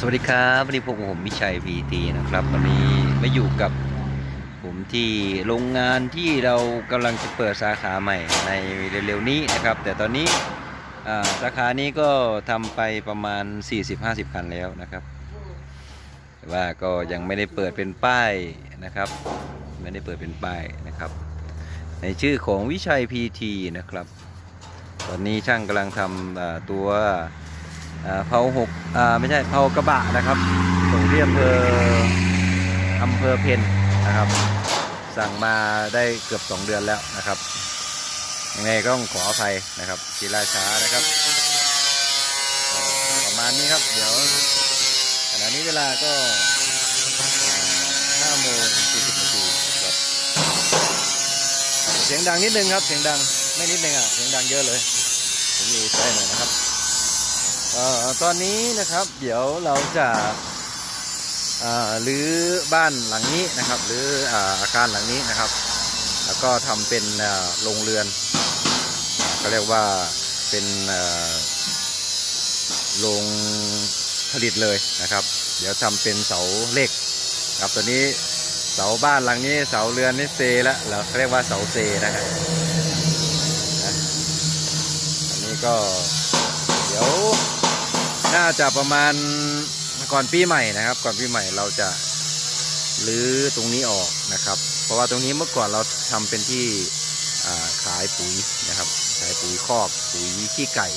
สวัสดีครับวันนี้พวกผมวิชัยพีทีนะครับ วันนี้มาอยู่กับผมที่โรงงานที่เรากำลังจะเปิดสาขาใหม่ในเร็วๆนี้นะครับ แต่ตอนนี้สาขานี้ก็ทำไปประมาณ 40-50 คันแล้วนะครับ แต่ว่าก็ยังไม่ได้เปิดเป็นป้ายนะครับ ไม่ได้เปิดเป็นป้ายนะครับ ในชื่อของวิชัยพีทีนะครับ ตอนนี้ช่างกำลังทำอ่าตัว เผาหกไม่ใช่เผากระบะนะครับ ส่งที่อำเภออำเภอเพนนะครับ สั่งมาได้เกือบ 2 เดือนแล้วนะครับยังไงก็ต้องขออภัยนะครับที่ล่าช้านะครับ ประมาณนี้ครับ เดี๋ยวขณะนี้เวลาก็ห้าโมงสี่สิบนาทีครับเสียงดังนิดนึงครับ เสียงดังไม่นิดนึงอะเสียงดังเยอะเลยผมมีใจหน่อยนะครับ ตอนนี้นะครับเดี๋ยวเราจะอ่ารื้อบ้านหลังนี้นะครับ หรืออาอาคารหลังนี้นะครับ แล้วก็ทำเป็นโรงเรือนก็เรียกว่าเป็นโรงผลิตเลยนะครับ เดี๋ยวทำเป็นเสาเหล็กครับตัวนี้เสาบ้านหลังนี้เสาเรือนนี่เซแล้วเราเรียกว่าเสาเซนะครับนะอันนี้ก็เดี๋ยว น่าจะประมาณก่อนปีใหม่นะครับ ก่อนปีใหม่เราจะรื้อตรงนี้ออกนะครับ เพราะว่าตรงนี้เมื่อก่อนเราทำเป็นที่ขายปุ๋ยนะครับขายปุ๋ยคอกปุ๋ยขี้ไก่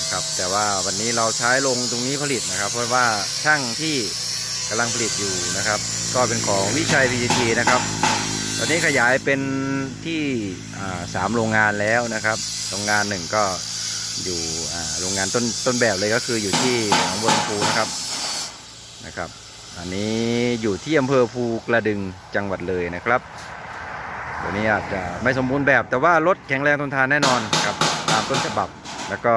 นะครับแต่ว่าวันนี้เราใช้ลงตรงนี้ผลิตนะครับ เพราะว่าช่างที่กำลังผลิตอยู่นะครับ ก็เป็นของวิชัย PGT นะครับ ตอนนี้ขยายเป็นที่สามโรงงานแล้วนะครับโรงงานหนึ่งก็ อยู่โรงงานต้นต้นแบบเลยก็คืออยู่ที่หนองบัวลำพูนะครับนะครับ อันนี้อยู่ที่อำเภอภูกระดึงจังหวัดเลยนะครับตัวนี้อาจจะไม่สมบูรณ์แบบ แต่ว่ารถแข็งแรงทนทานแน่นอนครับตามต้นฉบับ แล้วก็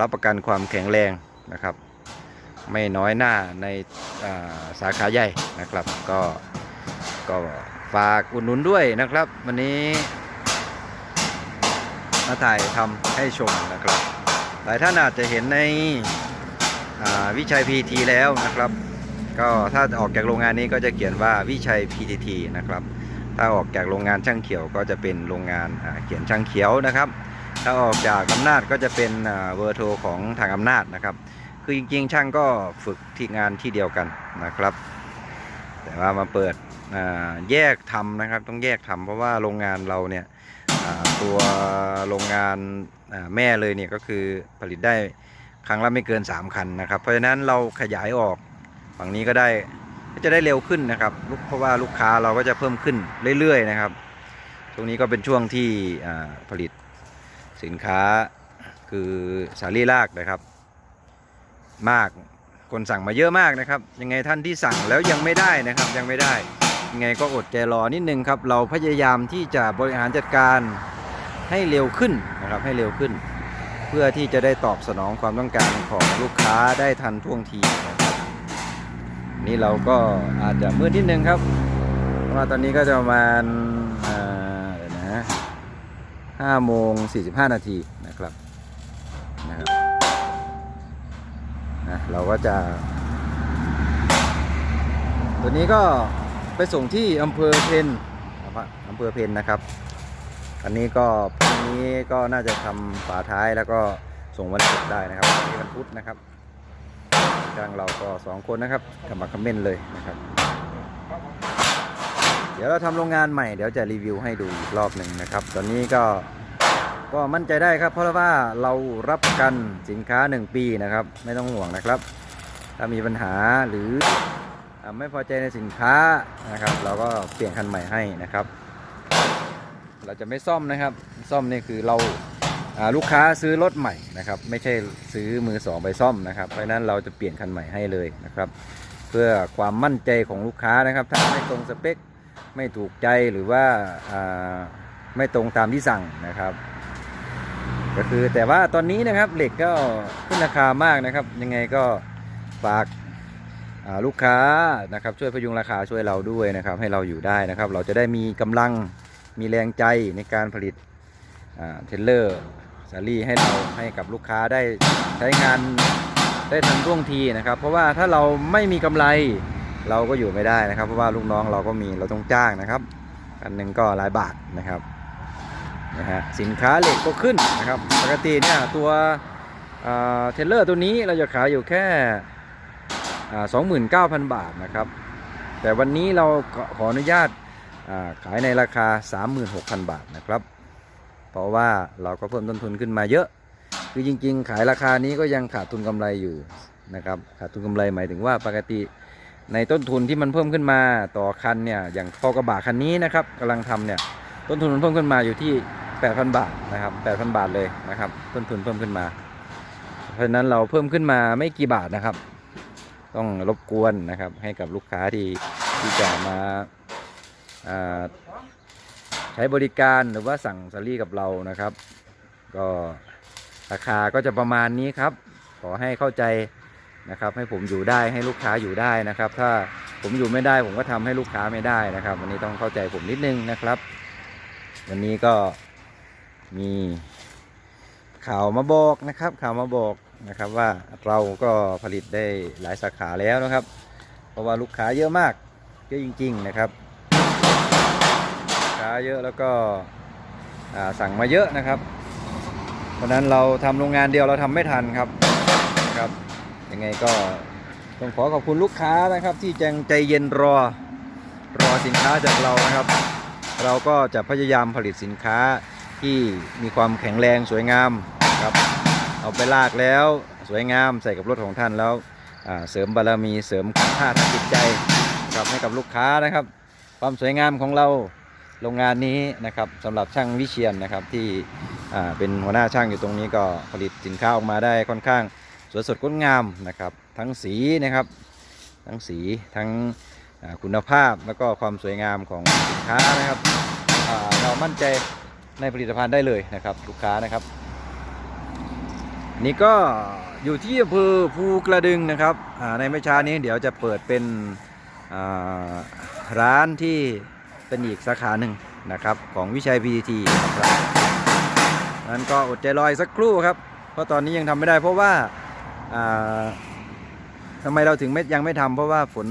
รับประกันความแข็งแรงนะครับ ไม่น้อยหน้าในาสาขาใหญ่นะครับ ก็ก็ฝากอุดหนุนด้วยนะครับ วันนี้ มาถ่ายทำให้ชมนะครับ หลายท่านอาจจะเห็นในวิชัย PT แล้วนะครับ ก็ถ้าออกจากโรงงานนี้ก็จะเขียนว่าวิชัย PTT นะครับ ถ้าออกจากโรงงานช่างเขียวก็จะเป็นโรงงานเขียนช่างเขียวนะครับ ถ้าออกจากอำนาจก็จะเป็นเบอร์โทรของทางอำนาจนะครับ คือจริงๆ ช่างก็ฝึกที่งานที่เดียวกันนะครับ แต่ว่ามาเปิดแยกทำนะครับ ต้องแยกทำเพราะว่าโรงงานเราเนี่ย ตัวโรงงานแม่เลยเนี่ยก็คือผลิตได้ครั้งละไม่เกิน 3 คันนะครับ เพราะฉะนั้นเราขยายออกฝั่งนี้ก็ได้ก็จะได้เร็วขึ้นนะครับเพราะว่าลูกค้าเราก็จะเพิ่มขึ้นเรื่อยๆนะครับช่วงนี้ก็เป็นช่วงที่ผลิตสินค้าคือสาลี่รากนะครับ มากคนสั่งมาเยอะมากนะครับ ยังไงท่านที่สั่งแล้วยังไม่ได้นะครับยังไม่ได้ ไงก็อดใจรอนิดนึงครับ เราพยายามที่จะบริหารจัดการให้เร็วขึ้นนะครับให้เร็วขึ้น เพื่อที่จะได้ตอบสนองความต้องการของลูกค้าได้ทันท่วงทีนะครับนี่เราก็อาจจะมืดนิดนึงครับเพราะว่าตอนนี้ก็จะประมาณเดี๋ยวนะห้าโมงสี่สิบห้านาทีนะครับนะครับนะเราก็จะ ตัวนี้ก็ ไปส่งที่อำเภอเพนนะครับอำเภอเพนนะครับ อันนี้ก็พรุ่งนี้ก็น่าจะทำฝาท้ายแล้วก็ส่งวันศุกร์ได้นะครับวันนี้วันพุธนะครับทางเราก็สองคนนะครับขมักเม้นเลยนะครับ เดี๋ยวเราทำโรงงานใหม่เดี๋ยวจะรีวิวให้ดูอีกรอบหนึ่งนะครับ ตอนนี้ก็ก็มั่นใจได้ครับ เพราะว่าเรารับประกันสินค้า 1 ปีนะครับ ไม่ต้องห่วงนะครับ ถ้ามีปัญหาหรือ ไม่พอใจในสินค้านะครับ เราก็เปลี่ยนคันใหม่ให้นะครับ เราจะไม่ซ่อมนะครับ ซ่อมนี่คือเราลูกค้าซื้อรถใหม่นะครับ ไม่ใช่ซื้อมือสองไปซ่อมนะครับ เพราะนั้นเราจะเปลี่ยนคันใหม่ให้เลยนะครับ เพื่อความมั่นใจของลูกค้านะครับ ถ้าไม่ตรงสเปค ไม่ถูกใจหรือว่าไม่ตรงตามที่สั่งนะครับก็คือแต่ว่าตอนนี้นะครับเหล็กก็ขึ้นราคามากนะครับ ยังไงก็ฝาก ลูกค้านะครับช่วยพยุงราคาช่วยเราด้วยนะครับ ให้เราอยู่ได้นะครับ เราจะได้มีกำลังมีแรงใจในการผลิตเทเลอร์สาลี่ให้เราให้กับลูกค้าได้ใช้งานได้ทันท่วงทีนะครับ เพราะว่าถ้าเราไม่มีกำไรเราก็อยู่ไม่ได้นะครับ เพราะว่าลูกน้องเราก็มีเราต้องจ้างนะครับอันหนึ่งก็หลายบาทนะครับนะฮะสินค้าเหล็กก็ขึ้นนะครับ ปกติเนี่ยตัวเทเลอร์ตัวนี้เราจะขายอยู่แค่ สองหมื่นเก้าพันบาทนะครับ แต่วันนี้เราขอขออนุญาตาขายในราคา 36,000 บาทนะครับ เพราะว่าเราก็เพิ่มต้นทุนขึ้นมาเยอะ คือจริง ๆ ขายราคานี้ก็ยังขาดทุนกำไรอยู่นะครับ ขาดทุนกำไรหมายถึงว่าปกติในต้นทุนที่มันเพิ่มขึ้นมาต่อคันเนี่ยอย่างพอกระบะคันนี้นะครับกำลังทำเนี่ยต้นทุนมันเพิ่มขึ้นมาอยู่ที่ 8,000 บาทนะครับ 8,000 บาทเลยนะครับ ต้นทุนเพิ่มขึ้นมา เพราะฉะนั้นเราเพิ่มขึ้นมาไม่กี่บาทนะครับ ต้องรบกวนนะครับ ให้กับลูกค้าที่ที่จะมาาใช้บริการหรือว่าสั่งสลี่กับเรานะครับ ก็ราคาก็จะประมาณนี้ครับ ขอให้เข้าใจนะครับ ให้ผมอยู่ได้ให้ลูกค้าอยู่ได้นะครับ ถ้าผมอยู่ไม่ได้ผมก็ทำให้ลูกค้าไม่ได้นะครับ วันนี้ต้องเข้าใจผมนิดนึงนะครับ วันนี้ก็มีข่าวมาบอกนะครับ ข่าวมาบอก นะครับว่าเราก็ผลิตได้หลายสาขาแล้วนะครับ เพราะว่าลูกค้าเยอะมากเยอะจริง ๆ นะครับลูกค้าเยอะแล้วก็สั่งมาเยอะนะครับ เพราะนั้นเราทำโรงงานเดียวเราทำไม่ทันครับครับยังไงก็ต้องขอขอบคุณลูกค้านะครับ ที่จังใจเย็นรอรอสินค้าจากเรานะครับ เราก็จะพยายามผลิตสินค้าที่มีความแข็งแรงสวยงาม เอาไปลากแล้วสวยงามใส่กับรถของท่านแล้วเสริมบารมีเสริมคุณค่าทางจิตใจครับให้กับลูกค้านะครับ ความสวยงามของเราโรงงานนี้นะครับสำหรับช่างวิเชียนนะครับที่เป็นหัวหน้าช่างอยู่ตรงนี้ก็ผลิตสินค้าออกมาได้ค่อนข้างสวยสดงดงามนะครับ ทั้งสีนะครับ ทั้งสีทั้งคุณภาพแล้วก็ความสวยงามของสินค้านะครับเรามั่นใจในผลิตภัณฑ์ได้เลยนะครับ ลูกค้านะครับ นี่ก็อยู่ที่อำเภอภูกระดึงนะครับในไม่ช้านี้เดี๋ยวจะเปิดเป็นร้านที่เป็นอีกสาขาหนึ่งนะครับ ของวิชัย PTT นะครับนั้นก็อดใจรออีกสักครู่ครับ เพราะตอนนี้ยังทำไม่ได้เพราะว่าอ่าทำไมเราถึงไม่ยังไม่ทำเพราะว่าฝน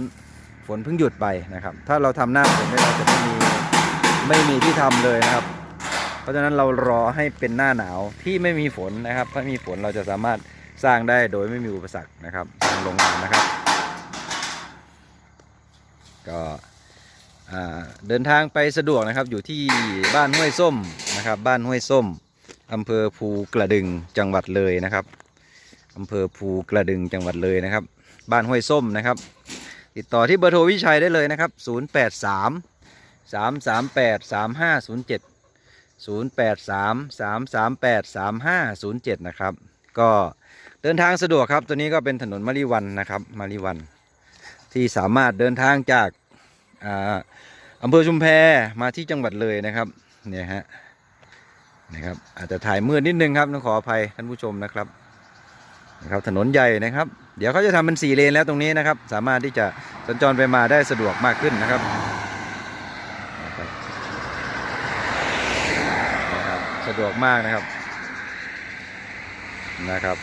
ฝนเพิ่งหยุดไปนะครับ ถ้าเราทำหน้าฝนเนี่ยเราจะไม่มีไม่มีที่ทำเลยนะครับ ราะฉะนั้นเรารอให้เป็นหน้าหนาวที่ไม่มีฝนนะครับ ถ้ามีฝนเราจะสามารถสร้างได้โดยไม่มีอุปสรรคนะครับทางโรงงานนะครับ ก็เดินทางไปสะดวกนะครับอยู่ที่บ้านห้วยส้มนะครับ บ้านห้วยส้มอำเภอภูกระดึงจังหวัดเลยนะครับอำเภอภูกระดึงจังหวัดเลยนะครับ บ้านห้วยส้มนะครับ ติดต่อที่เบอร์โทรวิชัยได้เลยนะครับ 083 338 3507 0833383507 นะครับ ก็เดินทางสะดวกครับ ตัวนี้ก็เป็นถนนมาริวันนะครับมาริวัน ที่สามารถเดินทางจากอาอำเภอชุมแพมาที่จังหวัดเลยนะครับเนี่ยฮะนะครับอาจจะถ่ายมืดนิดนึงครับต้องขออภัยท่านผู้ชมนะครับนะครับถนนใหญ่นะครับ เดี๋ยวเขาจะทำเป็นสี่เลนแล้วตรงนี้นะครับ สามารถที่จะสัญจรไปมาได้สะดวกมากขึ้นนะครับ นะครับ สะดวกมากนะครับนะครับ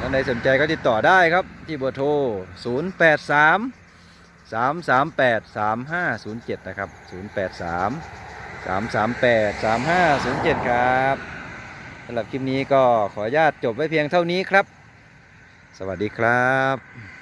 ท่านใดสนใจก็ติดต่อได้ครับที่เบอร์โทร 0 8 3 3 3 8 3 5 0 7 นะครับ 0 8 3 3 3 8 3 5 0 7 ครับสำหรับคลิปนี้ก็ขออนุญาตจบไว้เพียงเท่านี้ครับ สวัสดีครับ